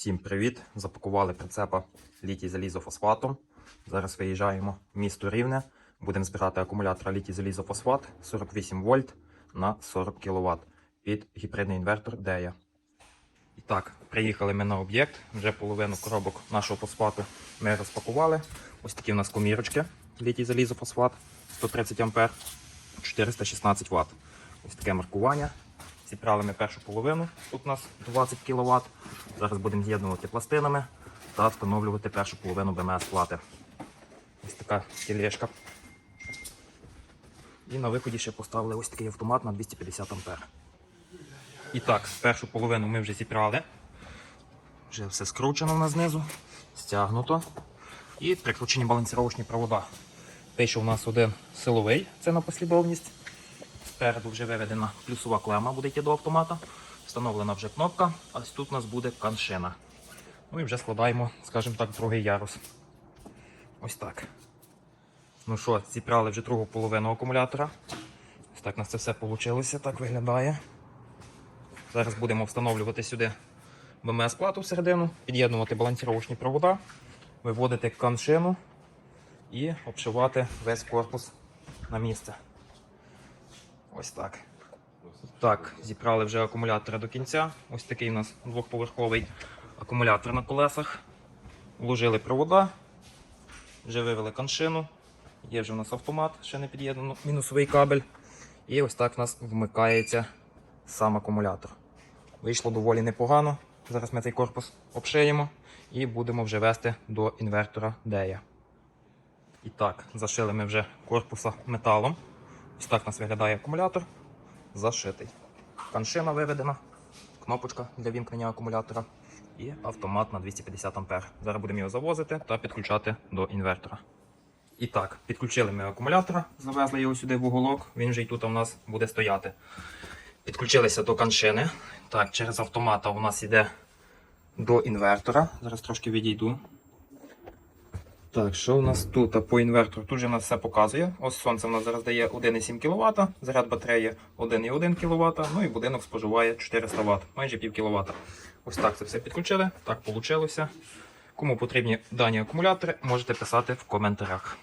Всім привіт! Запакували прицепа літій залізофосфатом. Зараз виїжджаємо в місто Рівне. Будемо збирати акумулятор літій залізофосфат 48 вольт на 40 кВт під гібридний інвертор DEA. І так, приїхали ми на об'єкт. Вже половину коробок нашого фосфату ми розпакували. Ось такі у нас комірочки літій залізофосфат 130 А 416 Вт. Ось таке маркування. Зібрали ми першу половину, тут у нас 20 кВт. Зараз будемо з'єднувати пластинами та встановлювати першу половину БМС плати. Ось така тележка. І на виході ще поставили ось такий автомат на 250 А. І так, першу половину ми вже зібрали. Вже все скручено в нас знизу, стягнуто. І прикручені балансировочні провода. Те, що у нас один силовий, це на послідовність. Спереду вже виведена плюсова клема, буде йти до автомата. Встановлена вже кнопка, а ось тут у нас буде каншина. Ну і вже складаємо, скажімо так, другий ярус. Ось так. Ну що, зібрали вже другу половину акумулятора. Ось так у нас це все вийшло, так виглядає. Зараз будемо встановлювати сюди БМС-плату всередину, під'єднувати балансировочні провода, виводити каншину і обшивати весь корпус на місце. Ось так. Так, зібрали вже акумулятори до кінця. Ось такий у нас двохповерховий акумулятор на колесах. Вложили провода, вже вивели коншину. Є вже у нас автомат, ще не під'єднано, мінусовий кабель. І ось так у нас вмикається сам акумулятор. Вийшло доволі непогано. Зараз ми цей корпус обшиємо і будемо вже вести до інвертора DEA. І так, зашили ми вже корпуса металом. Ось так у нас виглядає акумулятор. Зашитий. Каншина виведена, кнопочка для вімкнення акумулятора і автомат на 250 А. Зараз будемо його завозити та підключати до інвертора. І так, підключили ми акумулятора, завезли його сюди в уголок, він вже й тут у нас буде стояти. Підключилися до каншини. Так, через автомата у нас йде до інвертора. Зараз трошки відійду. Так, що у нас тут по інвертору? Тут же у нас все показує. Ось сонце у нас зараз дає 1,7 кВт, заряд батареї 1,1 кВт, ну і будинок споживає 400 Вт, майже пів кВт. Ось так це все підключили, так вийшло. Кому потрібні дані акумулятори, можете писати в коментарях.